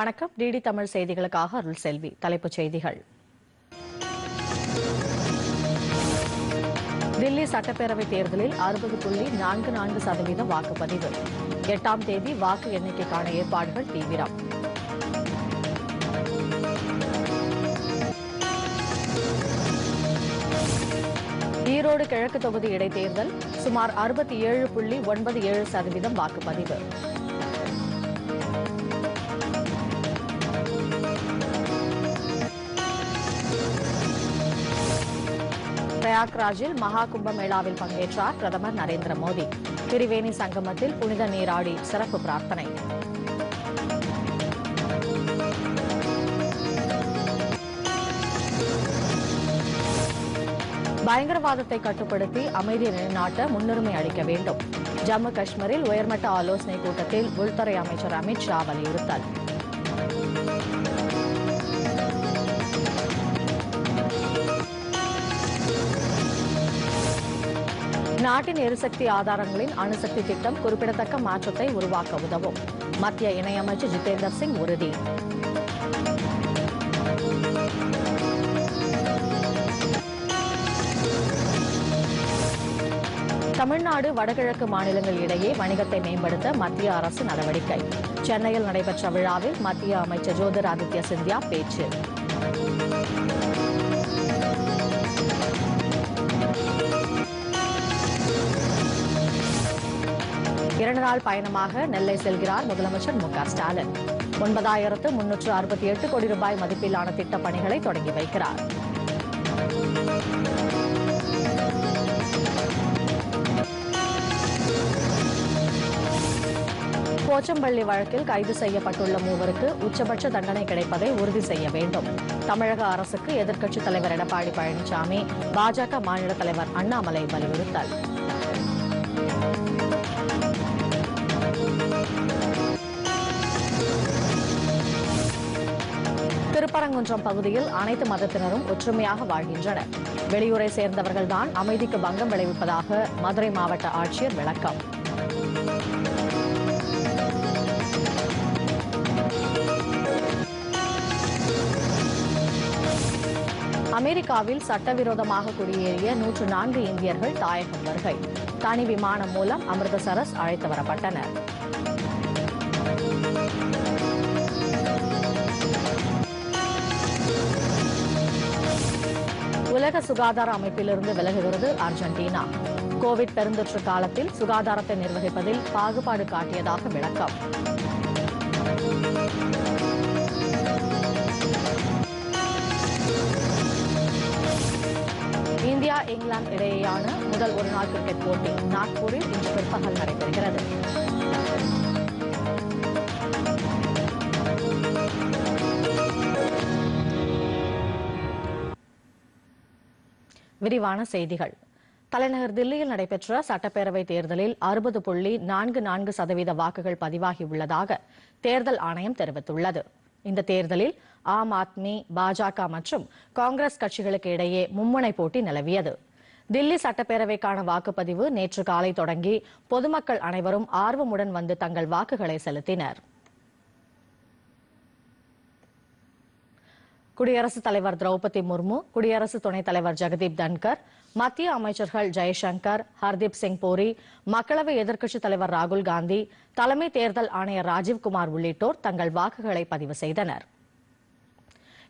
வணக்கம். டிடி தமிழ் செய்திகளுக்காக அருள் செல்வி. தலைப்புச் செய்திகள். தில்லி சட்டப்பேரவை தேர்தலில் அறுபது புள்ளி நான்கு நான்கு சதவீத வாக்குப்பதிவு. எட்டாம் தேதி வாக்கு எண்ணிக்கைக்கான ஏற்பாடுகள் தீவிரம். ஈரோடு கிழக்கு தொகுதி இடைத்தேர்தல் சுமார் அறுபத்தி ஏழு புள்ளி ஒன்பது ஏழு சதவீதம் வாக்குப்பதிவு. பிரயாக்ராஜில் மகா கும்ப மேளாவில் பங்கேற்றார் பிரதமர் நரேந்திர மோடி. திரிவேணி சங்கமத்தில் புனித நீராடி சிறப்பு பிரார்த்தனை. பயங்கரவாதத்தை கட்டுப்படுத்தி அமைதியை நிலைநாட்ட முன்னுரிமை அளிக்க வேண்டும். ஜம்மு காஷ்மீரில் உயர்மட்ட ஆலோசனை கூட்டத்தில் உள்துறை அமைச்சர் அமித் ஷா வலியுறுத்தல். நாட்டின் எரிசக்தி ஆதாரங்களின் அணுசக்தி திட்டம் குறிப்பிடத்தக்க மாற்றத்தை உருவாக்க உதவும். மத்திய இணையமைச்சர் ஜிதேந்தர் சிங் உறுதி. தமிழ்நாடு வடகிழக்கு மாநிலங்கள் இடையே வணிகத்தை மேம்படுத்த மத்திய அரசு நடவடிக்கை. சென்னையில் நடைபெற்ற விழாவில் மத்திய அமைச்சர் ஜோதிர் ஆதித்ய சிந்தியா பேச்சு. இரண்டு நாள் பயணமாக நெல்லை செல்கிறார் முதலமைச்சர் மு க ஸ்டாலின். ஒன்பதாயிரத்து முன்னூற்று அறுபத்தி எட்டு கோடி ரூபாய் மதிப்பிலான திட்டப் பணிகளை தொடங்கி வைக்கிறார். போச்சம்பள்ளி வழக்கில் கைது செய்யப்பட்டுள்ள மூவருக்கு உச்சபட்ச தண்டனை கிடைப்பதை உறுதி செய்ய வேண்டும். தமிழக அரசுக்கு எதிர்க்கட்சித் தலைவர் எடப்பாடி பழனிசாமி பாஜக மாநில தலைவர் அண்ணாமலை வலியுறுத்தல். திருப்பரங்குன்றம் பகுதியில் அனைத்து மதத்தினரும் ஒற்றுமையாக வாழ்கின்றனர். வெளியூரை சேர்ந்தவர்கள்தான் அமைதிக்கு பங்கம் விளைவிப்பதாக மதுரை மாவட்ட ஆட்சியர் விளக்கம். அமெரிக்காவில் சட்டவிரோதமாக குடியேறிய நூற்று நான்கு இந்தியர்கள் தாயகம் வருகை. தனி விமானம் மூலம் அமிர்தசரஸ் அழைத்து வரப்பட்டனர். உலக சுகாதார அமைப்பிலிருந்து விலகுகிறது அர்ஜென்டினா. கோவிட் பெருந்தொற்று காலத்தில் சுகாதாரத்தை நிர்வகிப்பதில் பாகுபாடு காட்டியதாக விளக்கம். இந்தியா இங்கிலாந்து இடையேயான முதல் ஒருநாள் கிரிக்கெட் போட்டி நாக்பூரில் இன்று பிற்பகல் நடைபெறுகிறது. விரிவான செய்திகள். தலைநகர் தில்லியில் நடைபெற்ற சட்டப்பேரவை தேர்தலில் அறுபது புள்ளி நான்கு நான்கு சதவீத வாக்குகள் பதிவாகியுள்ளதாக தேர்தல் ஆணையம் தெரிவித்துள்ளது. இந்த தேர்தலில் ஆம் ஆத்மி பாஜக மற்றும் காங்கிரஸ் கட்சிகளுக்கு இடையே மும்முனை போட்டி நிலவியது. தில்லி சட்டப்பேரவைக்கான வாக்குப்பதிவு நேற்று காலை தொடங்கி பொதுமக்கள் அனைவரும் ஆர்வமுடன் வந்து தங்கள் வாக்குகளை செலுத்தினர். குடியரசுத் தலைவர் திரௌபதி முர்மு குடியரசு துணைத் தலைவர் ஜெகதீப் தன்கர் மத்திய அமைச்சர்கள் ஜெய்சங்கர் ஹர்தீப் சிங் பூரி மக்களவை எதிர்க்கட்சித் தலைவர் ராகுல் காந்தி தலைமை தேர்தல் ஆணையர் ராஜீவ்குமார் உள்ளிட்டோர் தங்கள் வாக்குகளை பதிவு செய்தனர்.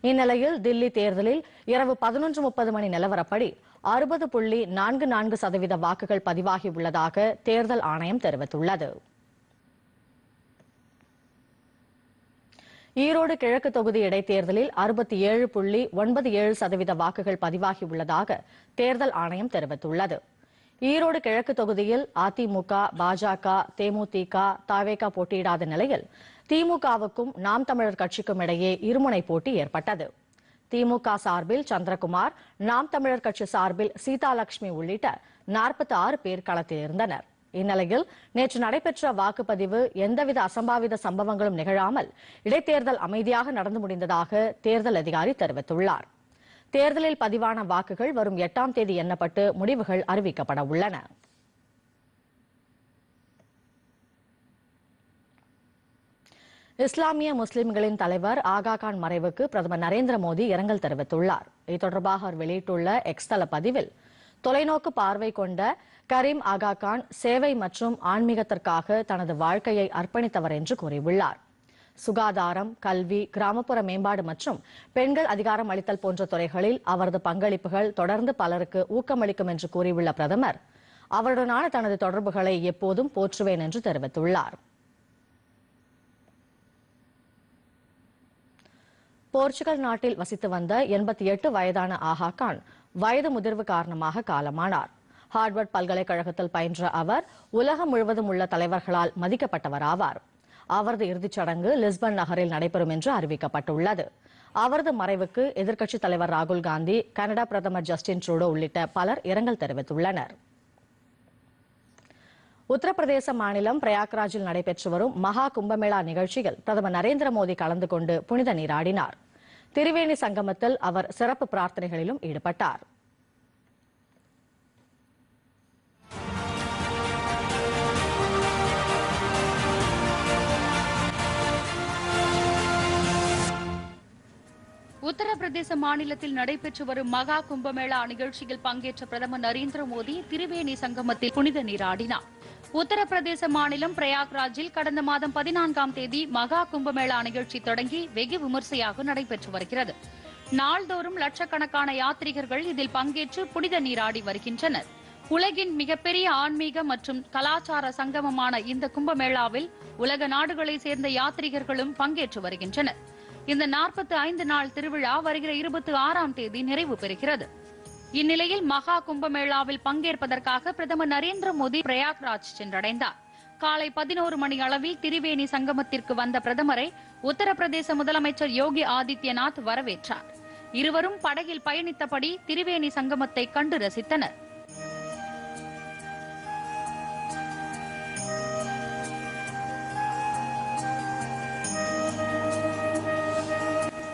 இந்நிலையில் தில்லி தேர்தலில் இரவு பதினொன்று முப்பது மணி நிலவரப்படி அறுபது புள்ளி நான்கு நான்கு சதவீத வாக்குகள் பதிவாகியுள்ளதாக தேர்தல் ஆணையம் தெரிவித்துள்ளது. ஈரோடு கிழக்கு தொகுதி இடைத்தேர்தலில் அறுபத்தி ஏழு புள்ளி ஒன்பது ஏழு சதவீத வாக்குகள் பதிவாகியுள்ளதாக தேர்தல் ஆணையம் தெரிவித்துள்ளது. ஈரோடு கிழக்கு தொகுதியில் அதிமுக பாஜக தேமுதிக தாவேகா போட்டியிடாத நிலையில் திமுகவுக்கும் நாம் தமிழர் கட்சிக்கும் இடையே இருமுனை போட்டி ஏற்பட்டது. திமுக சார்பில் சந்திரகுமார் நாம் தமிழர் கட்சி சார்பில் சீதாலட்சுமி உள்ளிட்ட நாற்பத்தி ஆறு பேர் களத்தில் இருந்தனர். இந்நிலையில் நேற்று நடைபெற்ற வாக்குப்பதிவு எந்தவித அசம்பாவித சம்பவங்களும் நிகழாமல் இடைத்தேர்தல் அமைதியாக நடந்து முடிந்ததாக தேர்தல் அதிகாரி தெரிவித்துள்ளார். தேர்தலில் பதிவான வாக்குகள் வரும் எட்டாம் தேதி எண்ணப்பட்டு முடிவுகள் அறிவிக்கப்பட உள்ளன. இஸ்லாமிய முஸ்லிம்களின் தலைவர் ஆகா கான் மறைவுக்கு பிரதமர் நரேந்திர மோடி இரங்கல் தெரிவித்துள்ளார். இது தொடர்பாக அவர் வெளியிட்டுள்ள எக்ஸ் தள பதிவில் தொலைநோக்கு பார்வை கொண்ட கரீம் ஆகா கான் சேவை மற்றும் ஆன்மீகத்திற்காக தனது வாழ்க்கையை அர்ப்பணித்தவர் என்று கூறியுள்ளார். சுகாதாரம் கல்வி கிராமப்புற மேம்பாடு மற்றும் பெண்கள் அதிகாரம் அளித்தல் போன்ற துறைகளில் அவரது பங்களிப்புகள் தொடர்ந்து பலருக்கு ஊக்கமளிக்கும் என்று கூறியுள்ள பிரதமர் அவருடனான தனது தொடர்புகளை எப்போதும் போற்றுவேன் என்று தெரிவித்துள்ளார். போர்ச்சுகல் நாட்டில் வசித்து வந்த எண்பத்தி எட்டு வயதான ஆஹா கான் வயது முதிர்வு காரணமாக காலமானார். ஹார்வர்ட் பல்கலைக்கழகத்தில் பயின்ற அவர் உலகம் முழுவதும் உள்ள தலைவர்களால் மதிக்கப்பட்டவர் ஆவார் அவரது இறுதிச் சடங்கு லிஸ்பன் நகரில் நடைபெறும் என்று அறிவிக்கப்பட்டுள்ளது. அவரது மறைவுக்கு எதிர்க்கட்சித் தலைவர் ராகுல் காந்தி கனடா பிரதமர் ஜஸ்டின் ட்ரூடோ உள்ளிட்ட பலர் இரங்கல் தெரிவித்துள்ளனர். உத்தரப்பிரதேச மாநிலம் பிரயாக்ராஜில் நடைபெற்று வரும் மகா கும்பமேளா நிகழ்ச்சியில் பிரதமர் நரேந்திர மோடி கலந்து கொண்டு புனித நீராடினார். திரிவேணி சங்கமத்தில் அவர் சிறப்பு பிரார்த்தனைகளிலும் ஈடுபட்டார். உத்தரப்பிரதேச மாநிலத்தில் நடைபெற்று வரும் மகா கும்பமேளா நிகழ்ச்சியில் பங்கேற்ற பிரதமர் நரேந்திர மோடி திரிவேணி சங்கமத்தில் புனித நீராடினார் உத்தரப்பிரதேச மாநிலம் பிரயாக்ராஜில் கடந்த மாதம் பதினான்காம் தேதி மகா கும்பமேளா நிகழ்ச்சி தொடங்கி வெகு விமர்சையாக நடைபெற்று வருகிறது. நாள்தோறும் லட்சக்கணக்கான யாத்ரீகர்கள் இதில் பங்கேற்று புனித நீராடி வருகின்றனர். உலகின் மிகப்பெரிய ஆன்மீக மற்றும் கலாச்சார சங்கமமான இந்த கும்பமேளாவில் உலக நாடுகளைச் சேர்ந்த யாத்ரீகர்களும் பங்கேற்று வருகின்றனர். இந்த நாற்பத்தி ஐந்து நாள் திருவிழா வருகிற இருபத்தி ஆறாம் தேதி நிறைவு பெறுகிறது. இந்நிலையில் மகா கும்பமேளாவில் பங்கேற்பதற்காக பிரதமர் நரேந்திர மோடி பிரயாக்ராஜ் சென்றடைந்தார். காலை பதினோரு மணி அளவில் திரிவேணி சங்கமத்திற்கு வந்த பிரதமரை உத்தரப்பிரதேச முதலமைச்சர் யோகி ஆதித்யநாத் வரவேற்றார். இருவரும் படகில் பயணித்தபடி திரிவேணி சங்கமத்தை கண்டு ரசித்தனர்.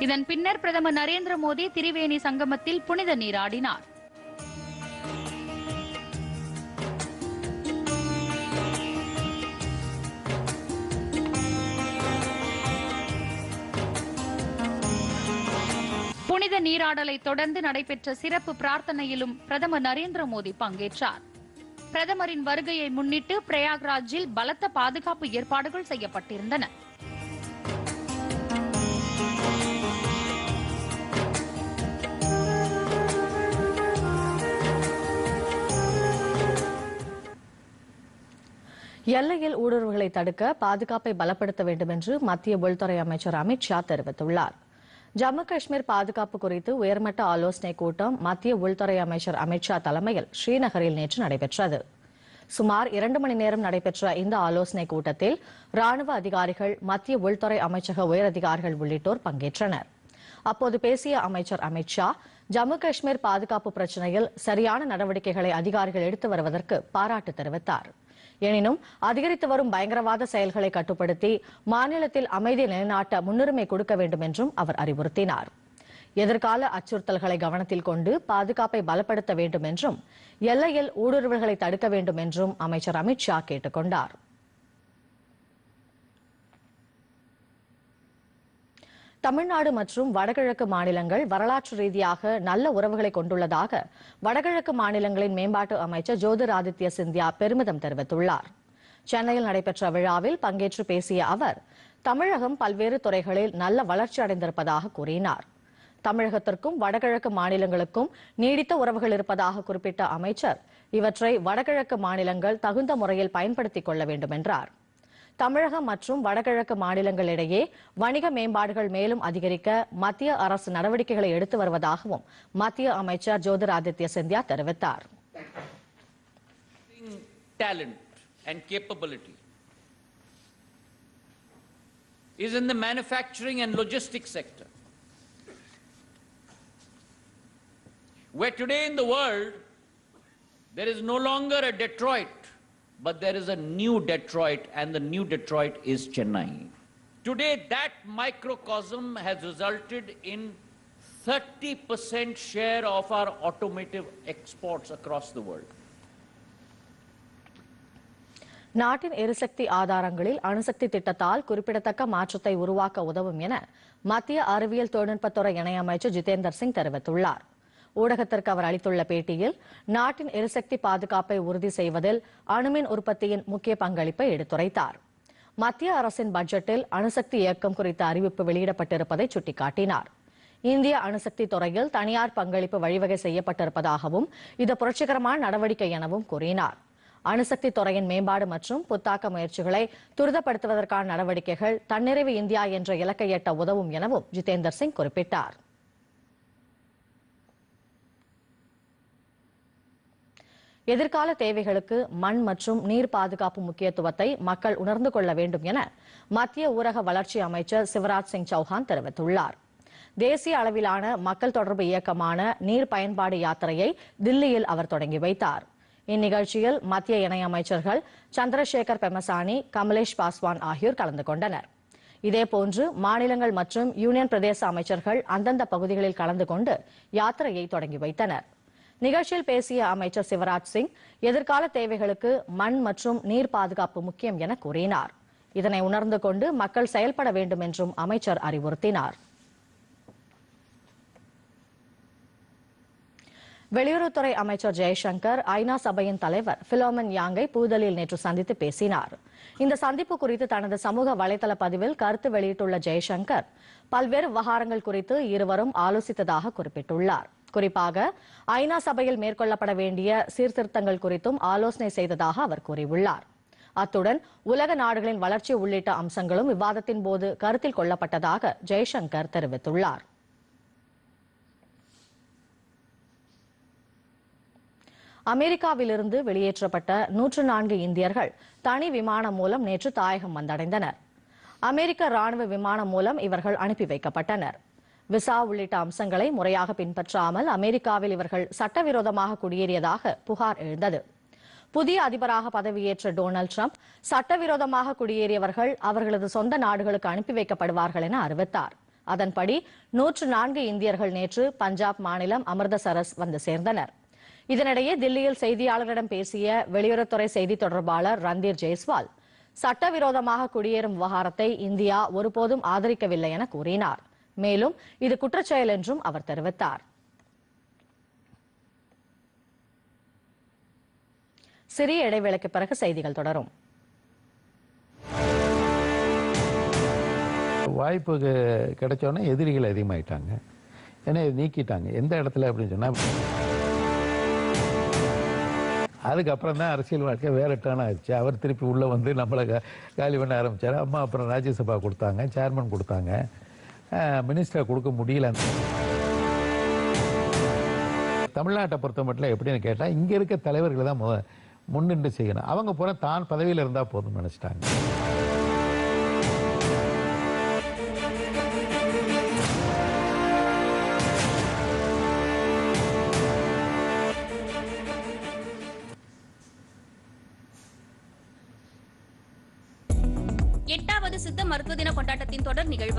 இதன் பின்னர் பிரதமர் நரேந்திர மோடி திரிவேணி சங்கமத்தில் புனித நீராடினார். புனித நீராடலை தொடர்ந்து நடைபெற்ற சிறப்பு பிரார்த்தனையிலும் பிரதமர் நரேந்திர மோடி பங்கேற்றார். பிரதமரின் வருகையை முன்னிட்டு பிரயாக்ராஜில் பலத்த பாதுகாப்பு ஏற்பாடுகள் செய்யப்பட்டிருந்தன. எல்லையில் ஊடுருவுகளை தடுக்க பாதுகாப்பை பலப்படுத்த வேண்டும் என்று மத்திய உள்துறை அமைச்சர் அமித் ஷா தெரிவித்துள்ளார். ஜம்மு காஷ்மீர் பாதுகாப்பு குறித்து உயர்மட்ட ஆலோசனைக் கூட்டம் மத்திய உள்துறை அமைச்சர் அமித் ஷா தலைமையில் ஸ்ரீநகரில் நேற்று நடைபெற்றது. சுமார் இரண்டு மணி நேரம் நடைபெற்ற இந்த ஆலோசனைக் கூட்டத்தில் ராணுவ அதிகாரிகள் மத்திய உள்துறை அமைச்சக உயரதிகாரிகள் உள்ளிட்டோர் பங்கேற்றனர். அப்போது பேசிய அமைச்சர் அமித் ஷா ஜம்மு காஷ்மீர் பாதுகாப்பு பிரச்சினையில் சரியான நடவடிக்கைகளை அதிகாரிகள் எடுத்து வருவதற்கு பாராட்டு தெரிவித்தார். எனினும் அதிகரித்து வரும் பயங்கரவாத செயல்களை கட்டுப்படுத்தி மாநிலத்தில் அமைதி நிலைநாட்ட முன்னுரிமை கொடுக்க வேண்டும் என்றும் அவர் அறிவுறுத்தினார். எதிர்கால அச்சுறுத்தல்களை கவனத்தில் கொண்டு பாதுகாப்பை பலப்படுத்த வேண்டும் என்றும் எல்லையில் ஊடுருவல்களை தடுக்க வேண்டும் என்றும் அமைச்சர் அமித் ஷா கேட்டுக் கொண்டார் தமிழ்நாடு மற்றும் வடகிழக்கு மாநிலங்கள் வரலாற்று ரீதியாக நல்ல உறவுகளை கொண்டுள்ளதாக வடகிழக்கு மாநிலங்களின் மேம்பாட்டு அமைச்சர் ஜோதிராதித்ய சிந்தியா பெருமிதம் தெரிவித்துள்ளார். சென்னையில் நடைபெற்ற விழாவில் பங்கேற்று பேசிய அவர் தமிழகம் பல்வேறு துறைகளில் நல்ல வளர்ச்சி அடைந்திருப்பதாக கூறினார். தமிழகத்திற்கும் வடகிழக்கு மாநிலங்களுக்கும் நீடித்த உறவுகள் இருப்பதாக குறிப்பிட்ட அமைச்சர் இவற்றை வடகிழக்கு மாநிலங்கள் தகுந்த முறையில் பயன்படுத்திக் கொள்ள வேண்டும் என்றார் தமிழகம் மற்றும் வடகிழக்கு மாநிலங்களிடையே வணிக மேம்பாடுகள் மேலும் அதிகரிக்க மத்திய அரசு நடவடிக்கைகளை எடுத்து வருவதாகவும் மத்திய அமைச்சர் ஜோதிர் ஆதித்ய சிந்தியா தெரிவித்தார் is in the manufacturing and logistics sector. Where today in the world, there is no longer a Detroit but there is a new Detroit, and the new Detroit is Chennai. Today, that microcosm has resulted in 30% share of our automotive exports across the world. நாட்டின் எரிசக்தி ஆதாரங்களில் அணுசக்தி திட்டத்தால் குறிப்பிடத்தக்க மாற்றத்தை உருவாக்க உதவும் என மத்திய அறிவியல் தொழில்நுட்பத்துறை இணையமைச்சர் ஜிதேந்தர் சிங் தெரிவித்துள்ளார் ஊடகத்திற்கு அவர் அளித்துள்ள பேட்டியில் நாட்டின் எரிசக்தி பாதுகாப்பை உறுதி செய்வதில் அணுமின் உற்பத்தியின் முக்கிய பங்களிப்பை எடுத்துரைத்தார். மத்திய அரசின் பட்ஜெட்டில் அணுசக்தி இயக்கம் குறித்த அறிவிப்பு வெளியிடப்பட்டிருப்பதை சுட்டிக்காட்டினார். இந்திய அணுசக்தி துறையில் தனியார் பங்களிப்பு வழிவகை செய்யப்பட்டிருப்பதாகவும் இது புரட்சிகரமான நடவடிக்கை எனவும் கூறினார். அணுசக்தி துறையின் மேம்பாடு மற்றும் புத்தாக்க முயற்சிகளை துரிதப்படுத்துவதற்கான நடவடிக்கைகள் தன்னிறைவு இந்தியா என்ற இலக்கை எட்ட உதவும் எனவும் ஜிதேந்தர் சிங் குறிப்பிட்டார். எதிர்கால தேவைகளுக்கு மண் மற்றும் நீர் பாதுகாப்பு முக்கியத்துவத்தை மக்கள் உணர்ந்து கொள்ள வேண்டும் என மத்திய ஊரக வளர்ச்சி அமைச்சர் சிவராஜ் சிங் சௌஹான் தெரிவித்துள்ளார். தேசிய அளவிலான மக்கள் தொடர்பு இயக்கமான நீர் பயன்பாடு யாத்திரையை தில்லியில் அவர் தொடங்கி வைத்தார். இந்நிகழ்ச்சியில் மத்திய இணையமைச்சர்கள் சந்திரசேகர் பெமசானி கமலேஷ் பாஸ்வான் ஆகியோர் கலந்து கொண்டனர். இதேபோன்று மாநிலங்கள் மற்றும் யூனியன் பிரதேச அமைச்சர்கள் அந்தந்த பகுதிகளில் கலந்து கொண்டு யாத்திரையை தொடங்கி வைத்தனர். நிகழ்ச்சியில் பேசிய அமைச்சர் சிவராஜ் சிங் எதிர்கால தேவைகளுக்கு மண் மற்றும் நீர் பாதுகாப்பு முக்கியம் என கூறினார். இதனை உணர்ந்து கொண்டு மக்கள் செயல்பட வேண்டும் என்றும் அமைச்சர் அறிவுறுத்தினார். வெளியுறவுத்துறை அமைச்சர் ஜெய்சங்கர் ஐநா சபையின் தலைவர் பிலோமன் யாங்கை புதுதில்லியில் நேற்று சந்தித்து பேசினார். இந்த சந்திப்பு குறித்து தனது சமூக வலைதள பதிவில் கருத்து வெளியிட்டுள்ள ஜெய்சங்கர் பல்வேறு விவகாரங்கள் குறித்து இருவரும் ஆலோசித்ததாக குறிப்பிட்டுள்ளார். குறிப்பாக ஐநா சபையில் மேற்கொள்ளப்பட வேண்டிய சீர்திருத்தங்கள் குறித்தும் ஆலோசனை செய்ததாக அவர் கூறியுள்ளார். அத்துடன் உலக நாடுகளின் வளர்ச்சி உள்ளிட்ட அம்சங்களும் விவாதத்தின் போது கருத்தில் கொள்ளப்பட்டதாக ஜெய்சங்கர் தெரிவித்துள்ளார். அமெரிக்காவிலிருந்து வெளியேற்றப்பட்ட நூற்று நான்கு இந்தியர்கள் தனி விமானம் மூலம் நேற்று தாயகம் வந்தடைந்தனர். அமெரிக்க ராணுவ விமானம் மூலம் இவர்கள் அனுப்பி வைக்கப்பட்டனர். விசா உள்ளிட்ட அம்சங்களை முறையாக பின்பற்றாமல் அமெரிக்காவில் இவர்கள் சட்டவிரோதமாக குடியேறியதாக புகார் எழுந்தது. புதிய அதிபராக பதவியேற்ற டொனால்டு ட்ரம்ப் சட்டவிரோதமாக குடியேறியவர்கள் அவர்களது சொந்த நாடுகளுக்கு அனுப்பி வைக்கப்படுவார்கள் என அறிவித்தார். அதன்படி நூற்று நான்கு இந்தியர்கள் நேற்று பஞ்சாப் மாநிலம் அமிர்தசரஸ் வந்து சேர்ந்தனர். இதனிடையே தில்லியில் செய்தியாளர்களிடம் பேசிய வெளியுறவுத்துறை செய்தி தொடர்பாளர் ரந்தீர் ஜெய்ஸ்வால் சட்டவிரோதமாக குடியேறும் விவகாரத்தை இந்தியா ஒருபோதும் ஆதரிக்கவில்லை என கூறினார். மேலும் இது குற்றச்செயல் என்றும் அவர் தெரிவித்தார். சிறிய இடைவேளைக்கு பிறகு செய்திகள் தொடரும். வாய்ப்பு கிடைச்சோன்னே எதிரிகள் அதிகமாயிட்டாங்க. ஏன்னா நீக்கிட்டாங்க. எந்த இடத்துல அப்படின்னு சொன்னால் அதுக்கப்புறம் தான் அரசியல் வாழ்க்கை வேறு டேர்ன் ஆயிடுச்சு. அவர் திருப்பி உள்ளே வந்து நம்மளை காலி பண்ண ஆரம்பித்தார் அம்மா அப்புறம் ராஜ்யசபா கொடுத்தாங்க சேர்மன் கொடுத்தாங்க. மினிஸ்டர் கொடுக்க முடியல. தமிழ்நாட்டை பொறுத்த மட்டும் எப்படின்னு கேட்டால் இங்கே இருக்க தலைவர்களை தான் முன்னின்று செய்யணும். அவங்க பூரா தான் பதவியில் இருந்தால் போதும்னு நினச்சிட்டாங்க.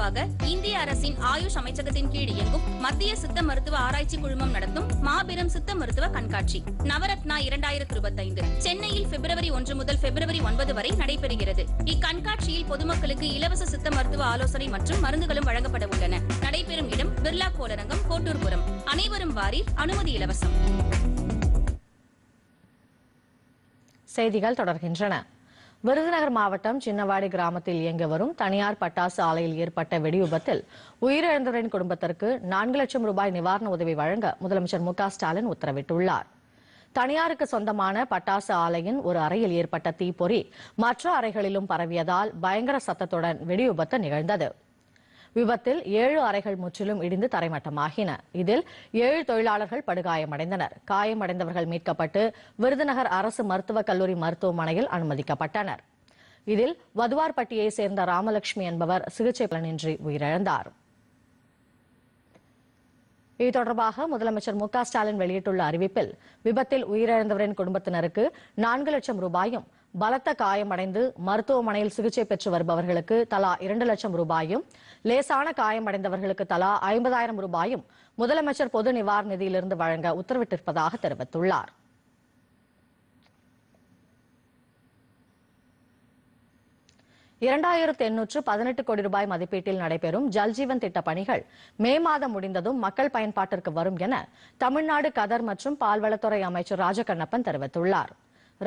தொடர்பாக இந்திய அரசின் ஆயுஷ் அமைச்சகத்தின் கீழ் இயங்கும் மத்திய சித்த மருத்துவ ஆராய்ச்சி குழுமம் நடத்தும் மாபெரும் சித்த மருத்துவ கண்காட்சி. நவரத்னா இரண்டாயிரத்தி இருபத்தி ஐந்து சென்னையில் பிப்ரவரி ஒன்று முதல் பிப்ரவரி ஒன்பது வரை நடைபெறுகிறது. இக்கண்காட்சியில் பொதுமக்களுக்கு இலவச சித்த மருத்துவ ஆலோசனை மற்றும் மருந்துகளும் வழங்கப்பட உள்ளன. நடைபெறும் இடம் பிர்லா கோளரங்கம் கோட்டூர்புரம். அனைவரும் வாரில் அனுமதி இலவசம். செய்திகள் தொடர்கின்றன. விருதுநகர் மாவட்டம் சின்னவாடி கிராமத்தில் இயங்கி வரும் தனியார் பட்டாசு ஆலையில் ஏற்பட்ட வெடிவிபத்தில் உயிரிழந்தவரின் குடும்பத்திற்கு நான்கு லட்சம் ரூபாய் நிவாரண உதவி வழங்க முதலமைச்சர் மு ஸ்டாலின் உத்தரவிட்டுள்ளார். தனியாருக்கு சொந்தமான பட்டாசு ஆலையின் ஒரு அறையில் ஏற்பட்ட தீப்பொறி மற்ற அறைகளிலும் பரவியதால் பயங்கர சத்தத்துடன் வெடிவிபத்து நிகழ்ந்தது. விபத்தில் ஏழு அறைகள் முற்றிலும் இடிந்து தரைமட்டமாகின. இதில் ஏழு தொழிலாளர்கள் படுகாயமடைந்தனர். காயமடைந்தவர்கள் மீட்கப்பட்டு விருதுநகர் அரசு மருத்துவக் கல்லூரி மருத்துவமனையில் அனுமதிக்கப்பட்டனர். இதில் வதுவார்பட்டியை சேர்ந்த ராமலட்சுமி என்பவர் சிகிச்சை பலனின்றி உயிரிழந்தார். இது தொடர்பாக முதலமைச்சர் மு க ஸ்டாலின் வெளியிட்டுள்ள அறிவிப்பில் விபத்தில் உயிரிழந்தவரின் குடும்பத்தினருக்கு நான்கு லட்சம் ரூபாயும் பலத்த காயமடைந்து மருத்துவமனையில் சிகிச்சை பெற்று வருபவர்களுக்கு தலா இரண்டு லட்சம் ரூபாயும் லேசான காயமடைந்தவர்களுக்கு தலா ஐம்பதாயிரம் ரூபாயும் முதலமைச்சர் பொது நிவாரண நிதியிலிருந்து வழங்க உத்தரவிட்டிருப்பதாக தெரிவித்துள்ளார். இரண்டாயிரத்து எண்ணூற்று பதினெட்டு கோடி ரூபாய் மதிப்பீட்டில் நடைபெறும் ஜல்ஜீவன் திட்ட பணிகள் மே மாதம் முடிந்ததும் மக்கள் பயன்பாட்டிற்கு வரும் என தமிழ்நாடு கதர் மற்றும் பால்வளத்துறை அமைச்சர் ராஜகண்ணப்பன் தெரிவித்துள்ளார்.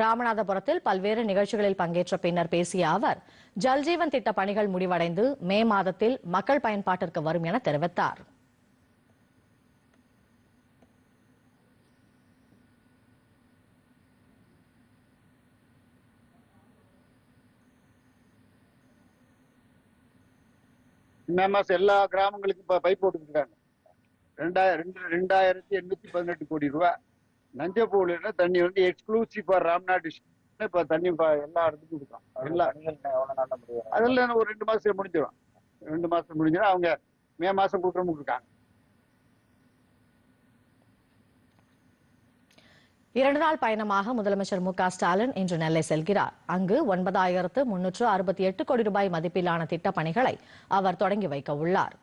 ராமநாதபுரத்தில் பல்வேறு நிகழ்ச்சிகளில் பங்கேற்ற பின்னர் பேசிய அவர் ஜல்ஜீவன் திட்ட பணிகள் முடிவடைந்து மே மாதத்தில் மக்கள் பயன்பாட்டிற்கு வரும் என தெரிவித்தார். மே எல்லா கிராமங்களுக்கும் பைப் போட்டுருக்காங்க ரெண்டாயிரம் ரெண்டாயிரத்தி எண்ணூத்தி பதினெட்டு கோடி ரூபாய். நஞ்சப்பூர்ல தண்ணி வந்து எக்ஸ்க்ளூசிவ் ஃபார் ராம்நாத் டிஸ்ட்ரிக்ட் இப்ப தண்ணி எல்லா இடத்துக்கும் இருக்கும் எல்லா அதெல்லாம் ஒரு ரெண்டு மாசத்துல முடிஞ்சிடும். ரெண்டு மாசம் முடிஞ்சிடும். அவங்க மே மாசம் கொடுக்குறோம் இருக்காங்க இரண்டு நாள் பயணமாக முதலமைச்சர் மு க ஸ்டாலின் இன்று நெல்லை செல்கிறார். அங்கு ஒன்பதாயிரத்து முன்னூற்று அறுபத்தி எட்டு கோடி ரூபாய் மதிப்பிலான திட்டப் பணிகளை அவர் தொடங்கி வைக்க உள்ளார்.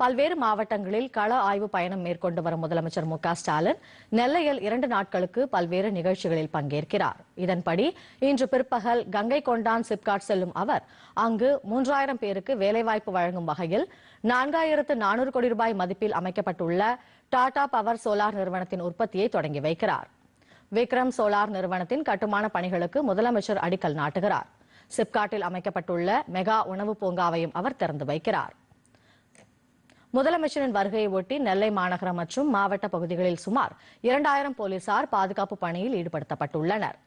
பல்வேறு மாவட்டங்களில் கள ஆய்வு பயணம் மேற்கொண்டு வரும் முதலமைச்சர் மு ஸ்டாலின் நெல்லையில் இரண்டு நாட்களுக்கு பல்வேறு நிகழ்ச்சிகளில் பங்கேற்கிறார். இதன்படி இன்று பிற்பகல் கங்கை கொண்டான் சிப்காட் செல்லும் அவர் அங்கு மூன்றாயிரம் பேருக்கு வேலைவாய்ப்பு வழங்கும் வகையில் நான்காயிரத்து நானூறு கோடி ரூபாய் மதிப்பில் அமைக்கப்பட்டுள்ள டாடா பவர் சோலார் நிறுவனத்தின் உற்பத்தியை தொடங்கி வைக்கிறார். விக்ரம் சோலார் நிறுவனத்தின் கட்டுமான பணிகளுக்கு முதலமைச்சர் அடிக்கல் நாட்டுகிறார். சிப்காட்டில் அமைக்கப்பட்டுள்ள மெகா உணவு பூங்காவையும் அவர் திறந்து வைக்கிறார். முதலமைச்சரின் வருகையை ஒட்டி நெல்லை மாநகரம் மற்றும் மாவட்ட பகுதிகளில் சுமார் இரண்டாயிரம் போலீசார் பாதுகாப்பு பணியில் ஈடுபடுத்தப்பட்டுள்ளனர்.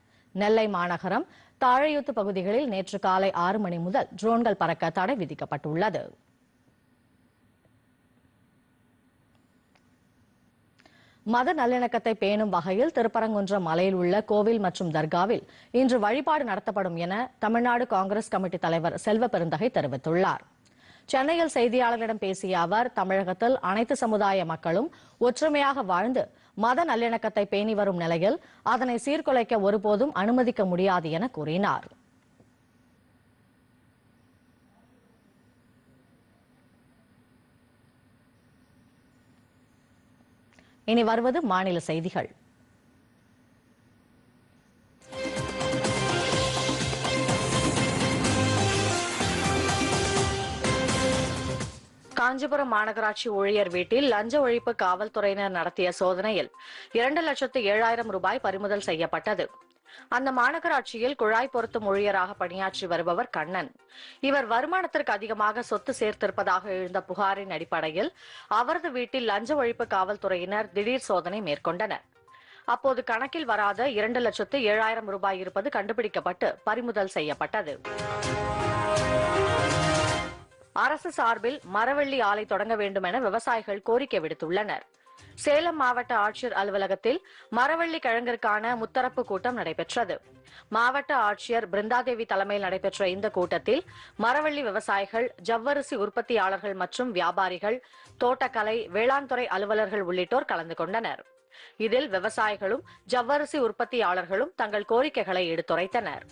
நெல்லை மாநகரம் தாழையூத்து பகுதிகளில் நேற்று காலை ஆறு மணி முதல் ட்ரோன்கள் பறக்க தடை விதிக்கப்பட்டுள்ளது. மத நல்லிணக்கத்தை பேணும் வகையில் திருப்பரங்குன்றம் மலையில் உள்ள கோவில் மற்றும் தர்காவில் இன்று வழிபாடு நடத்தப்படும் என தமிழ்நாடு காங்கிரஸ் கமிட்டி தலைவர் செல்வ பெருந்தகை தெரிவித்துள்ளார். சென்னையில் செய்தியாளர்களிடம் பேசிய அவர் தமிழகத்தில் அனைத்து சமுதாய மக்களும் ஒற்றுமையாக வாழ்ந்து மத நல்லிணக்கத்தை பேணி வரும் நிலையில் அதனை சீர்குலைக்க ஒருபோதும் அனுமதிக்க முடியாது என கூறினார். இனி வருவது மாநில செய்திகள். காஞ்சிபுரம் மாநகராட்சி ஊழியர் வீட்டில் லஞ்ச ஒழிப்பு காவல்துறையினர் நடத்திய சோதனையில் இரண்டு லட்சத்து ஏழாயிரம் ரூபாய் பறிமுதல் செய்யப்பட்டது. அந்த மாநகராட்சியில் குழாய் பொருத்தும் ஊழியராக பணியாற்றி வருபவர் கண்ணன். இவர் வருமானத்திற்கு அதிகமாக சொத்து சேர்த்திருப்பதாக எழுந்த புகாரின் அடிப்படையில் அவரது வீட்டில் லஞ்ச ஒழிப்பு காவல்துறையினர் திடீர் சோதனை மேற்கொண்டனர். அப்போது கணக்கில் வராத இரண்டு லட்சத்து ஏழாயிரம் ரூபாய் இருப்பது கண்டுபிடிக்கப்பட்டு பறிமுதல் செய்யப்பட்டது. அரசு சார்பில் மரவள்ளி ஆலை தொடங்க வேண்டும் என விவசாயிகள் கோரிக்கை விடுத்துள்ளனர். சேலம் மாவட்ட ஆட்சியர் அலுவலகத்தில் மரவள்ளி கிழங்கிற்கான முத்தரப்பு கூட்டம் நடைபெற்றது. மாவட்ட ஆட்சியர் பிருந்தாதேவி தலைமையில் நடைபெற்ற இந்த கூட்டத்தில் மரவள்ளி விவசாயிகள் ஜவ்வரிசி உற்பத்தியாளர்கள் மற்றும் வியாபாரிகள் தோட்டக்கலை வேளாண் துறை அலுவலர்கள் உள்ளிட்டோர் கலந்து கொண்டனர். இதில் விவசாயிகளும் ஜவ்வரிசி உற்பத்தியாளர்களும் தங்கள் கோரிக்கைகளை எடுத்துரைத்தனர்.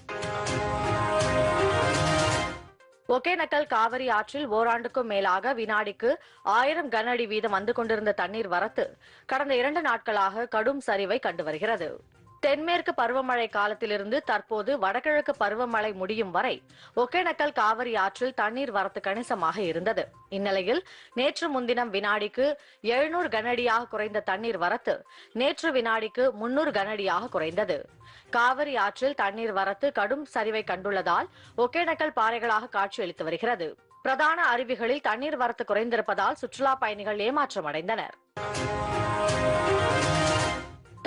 ஒகேனக்கல் காவிரி ஆற்றில் ஓராண்டுக்கும் மேலாக வினாடிக்கு ஆயிரம் கன அடி வீதம் வந்து கொண்டிருந்த தண்ணீர் வரத்து கடந்த இரண்டு நாட்களாக கடும் சரிவை கண்டு வருகிறது. தென்மேற்கு பருவமழை காலத்திலிருந்து தற்போது வடகிழக்கு பருவமழை முடியும் வரை ஒகேனக்கல் காவிரி ஆற்றில் தண்ணீர் வரத்து கணிசமாக இருந்தது. இந்நிலையில் நேற்று முன்தினம் வினாடிக்கு எழுநூறு கனடியாக குறைந்த தண்ணீர் வரத்து நேற்று வினாடிக்கு முன்னூறு கனடியாக குறைந்தது. காவிரி ஆற்றில் தண்ணீர் வரத்து கடும் சரிவை கண்டுள்ளதால் ஒகேனக்கல் பாறைகளாக காட்சியளித்து வருகிறது. பிரதான அருவிகளில் தண்ணீர் வரத்து குறைந்திருப்பதால் சுற்றுலா பயணிகள் ஏமாற்றம் அடைந்தனர்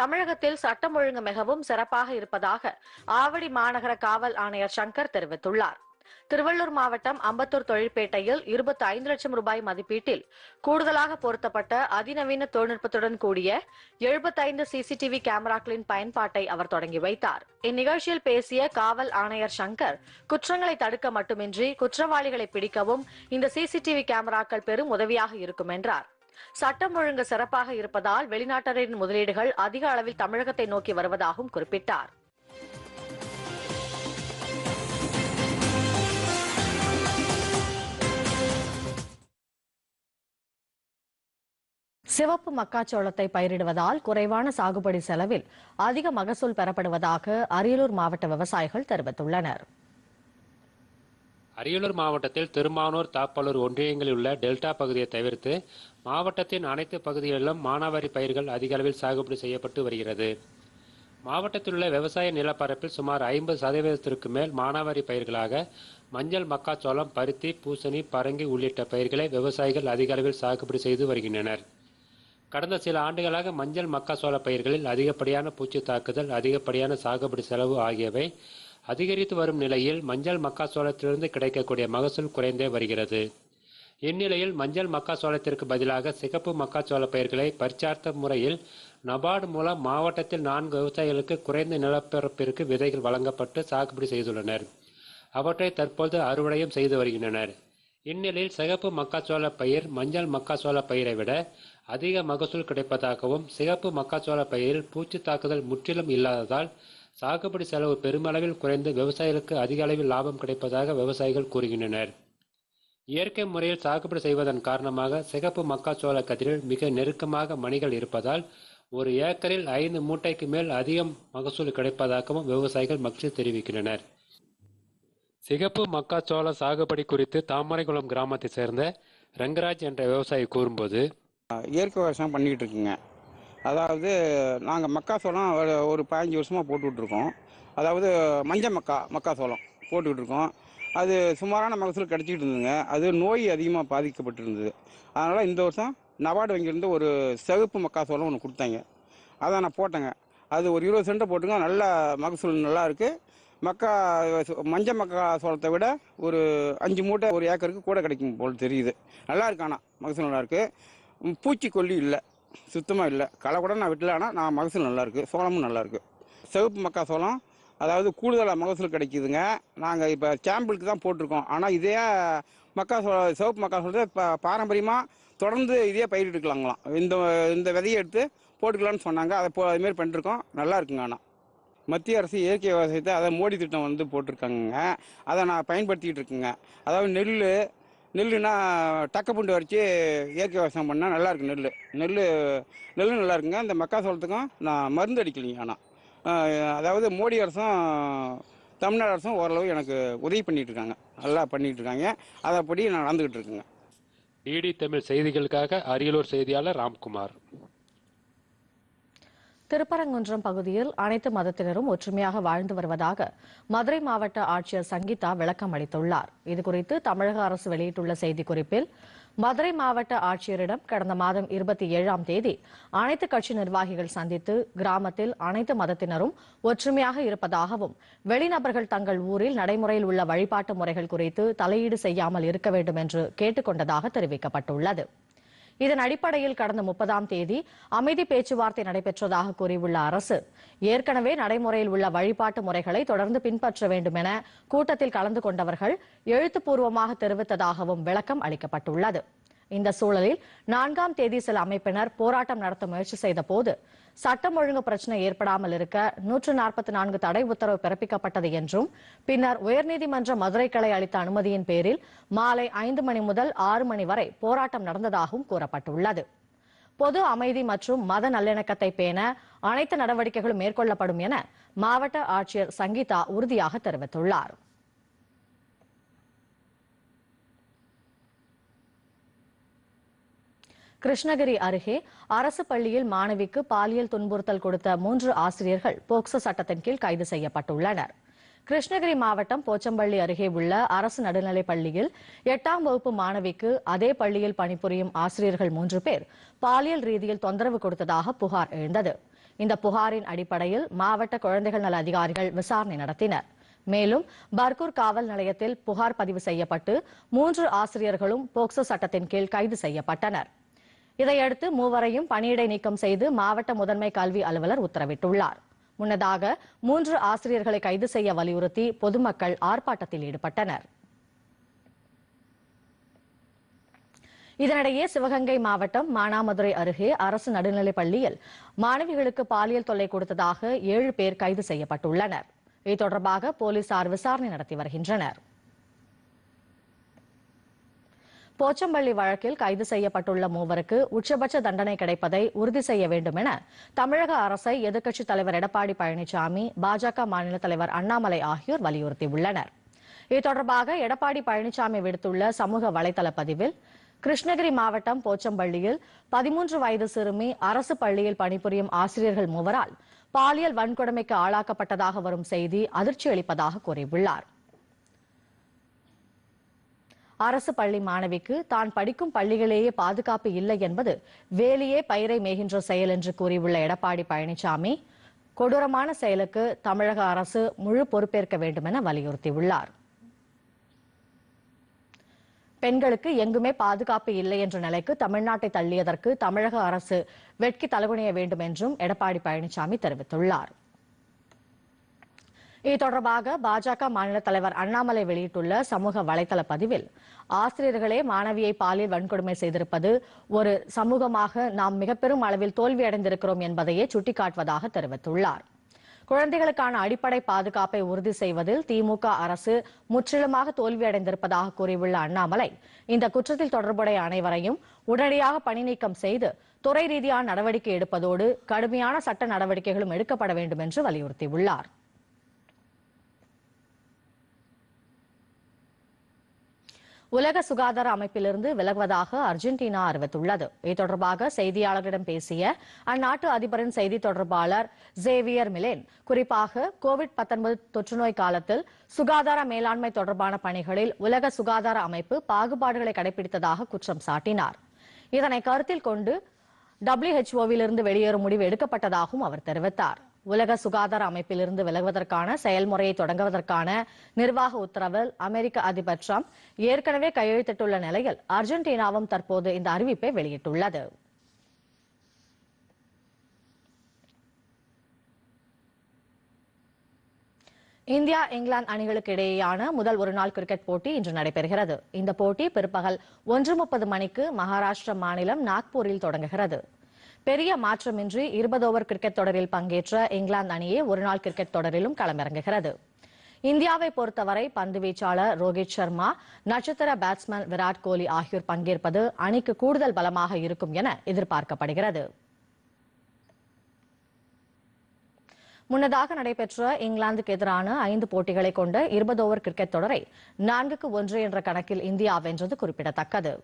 தமிழகத்தில் சட்டம் ஒழுங்கு மிகவும் சிறப்பாக இருப்பதாக ஆவடி மாநகர காவல் ஆணையர் சங்கர் தெரிவித்துள்ளார். திருவள்ளூர் மாவட்டம் அம்பத்தூர் தொழிற்பேட்டையில் இருபத்தி ஐந்து லட்சம் ரூபாய் மதிப்பீட்டில் கூடுதலாக பொருத்தப்பட்ட அதிநவீன தொழில்நுட்பத்துடன் கூடிய எழுபத்தைந்து சிசிடிவி கேமராக்களின் பயன்பாட்டை அவர் தொடங்கி வைத்தார். இந்நிகழ்ச்சியில் பேசிய காவல் ஆணையர் சங்கர் குற்றங்களை தடுக்க மட்டுமின்றி குற்றவாளிகளை பிடிக்கவும் இந்த சிசிடிவி கேமராக்கள் பெரும் உதவியாக இருக்கும் என்றார். சட்டம் ஒழுங்கு சிறப்பாக இருப்பதால் வெளிநாட்டரின் முதலீடுகள் அதிக அளவில் தமிழகத்தை நோக்கி வருவதாகவும் குறிப்பிட்டார். சிவப்பு மக்காச்சோளத்தை பயிரிடுவதால் குறைவான சாகுபடி செலவில் அதிக மகசூல் பெறப்படுவதாக அரியலூர் மாவட்ட விவசாயிகள் தெரிவித்துள்ளனர். அரியலூர் மாவட்டத்தில் திருமானூர் தாப்பலூர் ஒன்றியங்களில் உள்ள டெல்டா பகுதியை தவிர்த்து மாவட்டத்தின் அனைத்து பகுதிகளிலும் மானாவாரி பயிர்கள் அதிக அளவில் சாகுபடி செய்யப்பட்டு வருகிறது. மாவட்டத்தில் உள்ள விவசாய நிலப்பரப்பில் சுமார் ஐம்பது சதவீதத்திற்கு மேல் மானாவாரி பயிர்களாக மஞ்சள் மக்காச்சோளம் பருத்தி பூசணி பரங்கி உள்ளிட்ட பயிர்களை விவசாயிகள் அதிக அளவில் சாகுபடி செய்து வருகின்றனர். கடந்த சில ஆண்டுகளாக மஞ்சள் மக்காச்சோள பயிர்களில் அதிகப்படியான பூச்சி தாக்குதல் அதிகப்படியான சாகுபடி செலவு ஆகியவை அதிகரித்து வரும் நிலையில் மஞ்சள் மக்காச்சோளத்திலிருந்து கிடைக்கக்கூடிய மகசூல் குறைந்தே வருகிறது. இந்நிலையில் மஞ்சள் மக்காச்சோளத்திற்கு பதிலாக சிகப்பு மக்காச்சோள பயிர்களை பரிச்சார்த்த முறையில் நபார்டு மூலம் மாவட்டத்தில் நான்கு விவசாயிகளுக்கு குறைந்த நிலப்பரப்பிற்கு விதைகள் வழங்கப்பட்டு சாகுபடி செய்துள்ளனர். அவற்றை தற்போது அறுவடையும் செய்து வருகின்றனர். இந்நிலையில் சிகப்பு மக்காச்சோள பயிர் மஞ்சள் மக்காச்சோள பயிரை விட அதிக மகசூல் கிடைப்பதாகவும் சிகப்பு மக்காச்சோள பயிரில் பூச்சி தாக்குதல் முற்றிலும் இல்லாததால் சாகுபடி செலவு பெருமளவில் குறைந்து விவசாயிகளுக்கு அதிக அளவில் லாபம் கிடைப்பதாக விவசாயிகள் கூறுகின்றனர். இயற்கை முறையில் சாகுபடி செய்வதன் காரணமாக சிகப்பு மக்காச்சோள கதிரில் மிக நெருக்கமாக மணிகள் இருப்பதால் ஒரு ஏக்கரில் ஐந்து மூட்டைக்கு மேல் அதிகம் மகசூல் கிடைப்பதாகவும் விவசாயிகள் மகிழ்ச்சி தெரிவிக்கின்றனர். சிகப்பு மக்காச்சோள சாகுபடி குறித்து தாமரைக்குளம் கிராமத்தை சேர்ந்த ரங்கராஜ் என்ற விவசாயி கூறும்போது இயற்கை விவசாயம் பண்ணிக்கிட்டு இருக்குங்க. அதாவது நாங்கள் மக்காசோளம் ஒரு ஒரு பதினஞ்சு வருஷமாக போட்டுக்கிட்டு இருக்கோம் அதாவது மஞ்சள் மக்கா மக்காசோளம் போட்டுக்கிட்டு இருக்கோம் அது சுமாரான மகசூல் கிடச்சிக்கிட்டு இருந்ததுங்க அது நோய் அதிகமாக பாதிக்கப்பட்டிருந்தது. அதனால் இந்த வருஷம் நபார்டு வங்கியிருந்து ஒரு சிவப்பு மக்காசோளம் ஒன்று கொடுத்தாங்க. அதை நான் போட்டேங்க. அது ஒரு இருபது சென்ட்டை போட்டுங்க. நல்ல மகசூல் நல்லா இருக்குது மக்கா மஞ்சள் மக்கா சோளத்தை விட ஒரு அஞ்சு மூட்டை ஒரு ஏக்கருக்கு கூட கிடைக்கும் போல் தெரியுது. நல்லா இருக்கு ஆனால் மகசூல் நல்லாயிருக்கு. பூச்சிக்கொல்லி இல்லை. சுத்தமாக இல்லை. களை கூட நான் விட்டல. ஆனால் நான் மகசூல் நல்லாயிருக்கு சோளமும் நல்லாயிருக்கு சிவப்பு மக்கா சோளம் அதாவது கூடுதலாக மகசூல் கிடைக்குதுங்க. நாங்கள் இப்போ சாம்பிளுக்கு தான் போட்டிருக்கோம். ஆனால் இதே மக்கா சோள சிவப்பு மக்கா சோளத்தை இப்போ பாரம்பரியமாக தொடர்ந்து இதே பயிரிட்டுக்கலாங்களாம் இந்த இந்த விதையை எடுத்து போட்டுக்கலாம்னு சொன்னாங்க. அதை போ அதுமாரி பண்ணிருக்கோம். நல்லா இருக்குங்க ஆனால் மத்திய அரசு இயற்கை விவசாயத்தை அதை மோடி திட்டம் வந்து போட்டிருக்காங்க அதை நான் பயன்படுத்திக்கிட்டு இருக்குங்க. அதாவது நெல் நெல்லுனா பூண்டு வரைச்சி இயற்கை விவசாயம் பண்ணால் நல்லாயிருக்கு நெல் நெல் நெல் நல்லா இருக்குங்க. இந்த மக்காசோளத்துக்கும் நான் மருந்து அடிக்கலைங்க ஆனால் அதாவது மோடி அரசும் தமிழ்நாடு அரசும் ஓரளவு எனக்கு உதவி பண்ணிகிட்டு இருக்காங்க. நல்லா பண்ணிகிட்டு இருக்காங்க. அதைப்படி நான் நடந்துக்கிட்டு இருக்குங்க. டிடி தமிழ் செய்திகளுக்காக அரியலூர் செய்தியாளர் ராம்குமார். திருப்பரங்குன்றம் பகுதியில் அனைத்து மதத்தினரும் ஒற்றுமையாக வாழ்ந்து வருவதாக மதுரை மாவட்ட ஆட்சியர் சங்கீதா விளக்கம் அளித்துள்ளார். இதுகுறித்து தமிழக அரசு வெளியிட்டுள்ள செய்திக்குறிப்பில் மதுரை மாவட்ட ஆட்சியரிடம் கடந்த மாதம் இருபத்தி ஏழாம் தேதி அனைத்து கட்சி நிர்வாகிகள் சந்தித்து கிராமத்தில் அனைத்து மதத்தினரும் ஒற்றுமையாக இருப்பதாகவும் வெளிநபர்கள் தங்கள் ஊரில் நடைமுறையில் உள்ள வழிபாட்டு முறைகள் குறித்து தலையீடு செய்யாமல் இருக்க வேண்டும் என்று கேட்டுக் கொண்டதாக தெரிவிக்கப்பட்டுள்ளது. இதன் அடிப்படையில் கடந்த முப்பதாம் தேதி அமைதி பேச்சுவார்த்தை நடைபெற்றதாக கூறியுள்ள அரசு ஏற்கனவே நடைமுறையில் உள்ள வழிபாட்டு முறைகளை தொடர்ந்து பின்பற்ற வேண்டும் என கூட்டத்தில் கலந்து கொண்டவர்கள் எழுத்துப்பூர்வமாக தெரிவித்ததாகவும் விளக்கம் அளிக்கப்பட்டுள்ளது. இந்த சூழலில் நான்காம் தேதி சில அமைப்பினர் போராட்டம் நடத்த முயற்சி செய்த போது சட்டம் ஒழுங்கு பிரச்சனை ஏற்படாமல் இருக்க நூற்று நாற்பத்தி நான்கு தடை உத்தரவு பிறப்பிக்கப்பட்டது என்றும் பின்னர் உயர்நீதிமன்ற மதுரை கிளை அளித்த அனுமதியின் பேரில் மாலை ஐந்து மணி முதல் ஆறு மணி வரை போராட்டம் நடந்ததாகவும் கூறப்பட்டுள்ளது. பொது அமைதி மற்றும் மத நல்லிணக்கத்தை பேண அனைத்து நடவடிக்கைகளும் மேற்கொள்ளப்படும் என மாவட்ட ஆட்சியர் சங்கீதா உறுதியாக தெரிவித்துள்ளார். கிருஷ்ணகிரி அருகே அரசு பள்ளியில் மாணவிக்கு பாலியல் துன்புறுத்தல் கொடுத்த மூன்று ஆசிரியர்கள் போக்சோ சட்டத்தின் கீழ் கைது செய்யப்பட்டுள்ளனர். கிருஷ்ணகிரி மாவட்டம் போச்சம்பள்ளி அருகே உள்ள அரசு நடுநிலைப் பள்ளியில் எட்டாம் வகுப்பு மாணவிக்கு அதே பள்ளியில் பணிபுரியும் ஆசிரியர்கள் மூன்று பேர் பாலியல் ரீதியில் தொந்தரவு கொடுத்ததாக புகார் எழுந்தது. இந்த புகாரின் அடிப்படையில் மாவட்ட குழந்தைகள் நல அதிகாரிகள் விசாரணை நடத்தினர். மேலும் பர்கூர் காவல் நிலையத்தில் புகார் பதிவு செய்யப்பட்டு மூன்று ஆசிரியர்களும் போக்சோ சட்டத்தின் கீழ் கைது செய்யப்பட்டனர். இதையடுத்து மூவரையும் பணியிடை நீக்கம் செய்து மாவட்ட முதன்மை கல்வி அலுவலர் உத்தரவிட்டுள்ளார். முன்னதாக மூன்று ஆசிரியர்களை கைது செய்ய வலியுறுத்தி பொதுமக்கள் ஆர்ப்பாட்டத்தில் ஈடுபட்டனர். இதனிடையே சிவகங்கை மாவட்டம் மானாமதுரை அருகே அரசு நடுநிலைப் பள்ளியில் மாணவிகளுக்கு பாலியல் தொல்லை கொடுத்ததாக ஏழு பேர் கைது செய்யப்பட்டுள்ளனர். இது தொடர்பாக போலீசார் விசாரணை நடத்தி வருகின்றனர். போச்சம்பள்ளி வழக்கில் கைது செய்யப்பட்டுள்ள மூவருக்கு உச்சபட்ச தண்டனை கிடைப்பதை உறுதி செய்ய வேண்டும் என தமிழக அரசை எதிர்க்கட்சித் தலைவர் எடப்பாடி பழனிசாமி பாஜக மாநில தலைவர் அண்ணாமலை ஆகியோர் வலியுறுத்தியுள்ளனர். இது தொடர்பாக எடப்பாடி பழனிசாமி விடுத்துள்ள சமூக வலைதள பதிவில் கிருஷ்ணகிரி மாவட்டம் போச்சம்பள்ளியில் பதிமூன்று வயது சிறுமி அரசு பள்ளியில் பணிபுரியும் ஆசிரியர்கள் மூவரால் பாலியல் வன்கொடுமைக்கு ஆளாக்கப்பட்டதாக வரும் செய்தி அதிர்ச்சி அளிப்பதாக கூறியுள்ளார். அரசு பள்ளி மாணவிக்கு தான் படிக்கும் பள்ளிகளிலேயே பாதுகாப்பு இல்லை என்பது வேலியே பயிரை மேகின்ற செயல் என்று கூறியுள்ள எடப்பாடி பழனிசாமி. கொடூரமான செயலுக்கு தமிழக அரசு முழு பொறுப்பேற்க வேண்டும் என வலியுறுத்தியுள்ளார். பெண்களுக்கு எங்குமே பாதுகாப்பு இல்லை என்ற நிலைக்கு தமிழ்நாட்டை தள்ளியதற்கு தமிழக அரசு வெட்கி தலைகுனிய வேண்டும் என்றும் எடப்பாடி பழனிசாமி தெரிவித்துள்ளார். இது தொடர்பாக பாஜக மாநில தலைவர் அண்ணாமலை வெளியிட்டுள்ள சமூக வலைதள பதிவில் ஆசிரியர்களே மாணவியை பாலியல் வன்கொடுமை செய்திருப்பது ஒரு சமூகமாக நாம் மிக பெரும் அளவில் தோல்வியடைந்திருக்கிறோம் என்பதையே சுட்டிக்காட்டுவதாக தெரிவித்துள்ளார். குழந்தைகளுக்கான அடிப்படை பாதுகாப்பை உறுதி செய்வதில் திமுக அரசு முற்றிலுமாக தோல்வியடைந்திருப்பதாக கூறியுள்ள அண்ணாமலை இந்த குற்றத்தில் தொடர்புடைய அனைவரையும் உடனடியாக பணி நீக்கம் செய்து துறை ரீதியான நடவடிக்கை எடுப்பதோடு கடுமையான சட்ட நடவடிக்கைகளும் எடுக்கப்பட வேண்டும் என்று வலியுறுத்தியுள்ளார். உலக சுகாதார அமைப்பிலிருந்து விலகுவதாக அர்ஜென்டினா அறிவித்துள்ளது. இது தொடர்பாக செய்தியாளர்களிடம் பேசிய அந்நாட்டு அதிபரின் செய்தி தொடர்பாளர் ஜேவியர் மிலேன் குறிப்பாக கோவிட் 19 தொற்றுநோய் காலத்தில் சுகாதார மேலாண்மை தொடர்பான பணிகளில் உலக சுகாதார அமைப்பு பாகுபாடுகளை கடைபிடித்ததாக குற்றம் சாட்டினார். இதனை கருத்தில் கொண்டு டபிள்யூஹெச்ஓவிலிருந்து வெளியேறும் முடிவு எடுக்கப்பட்டதாகவும் அவர் தெரிவித்தார். உலக சுகாதார அமைப்பிலிருந்து விலகுவதற்கான செயல்முறையை தொடங்குவதற்கான நிர்வாக உத்தரவில் அமெரிக்க அதிபர் டிரம்ப் ஏற்கனவே கையெழுத்திட்டுள்ள நிலையில் அர்ஜென்டினாவும் தற்போது இந்த அறிவிப்பை வெளியிட்டுள்ளது. இந்தியா இங்கிலாந்து அணிகளுக்கு இடையேயான முதல் ஒருநாள் கிரிக்கெட் போட்டி இன்று நடைபெறுகிறது. இந்த போட்டி பிற்பகல் ஒன்று முப்பது மணிக்கு மகாராஷ்டிரா மாநிலம் நாக்பூரில் தொடங்குகிறது. பெரிய மாற்றமின்றி இருபது ஓவர் கிரிக்கெட் தொடரில் பங்கேற்ற இங்கிலாந்து அணியே ஒருநாள் கிரிக்கெட் தொடரிலும் களமிறங்குகிறது. இந்தியாவை பொறுத்தவரை பந்து வீச்சாளர் ரோஹித் சர்மா நட்சத்திர பேட்ஸ்மேன் விராட் கோலி ஆகியோர் பங்கேற்பது அணிக்கு கூடுதல் பலமாக இருக்கும் என எதிர்பார்க்கப்படுகிறது. முன்னதாக நடைபெற்ற இங்கிலாந்துக்கு எதிரான ஐந்து போட்டிகளை கொண்ட இருபது ஓவர் கிரிக்கெட் தொடரை நான்குக்கு ஒன்று என்ற கணக்கில் இந்தியா வென்றது குறிப்பிடத்தக்கது.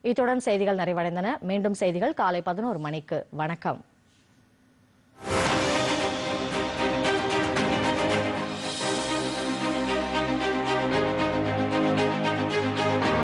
இத்துடன் செய்திகள் நிறைவடைந்தன. மீண்டும் செய்திகள் காலை பதினோரு மணிக்கு. வணக்கம்.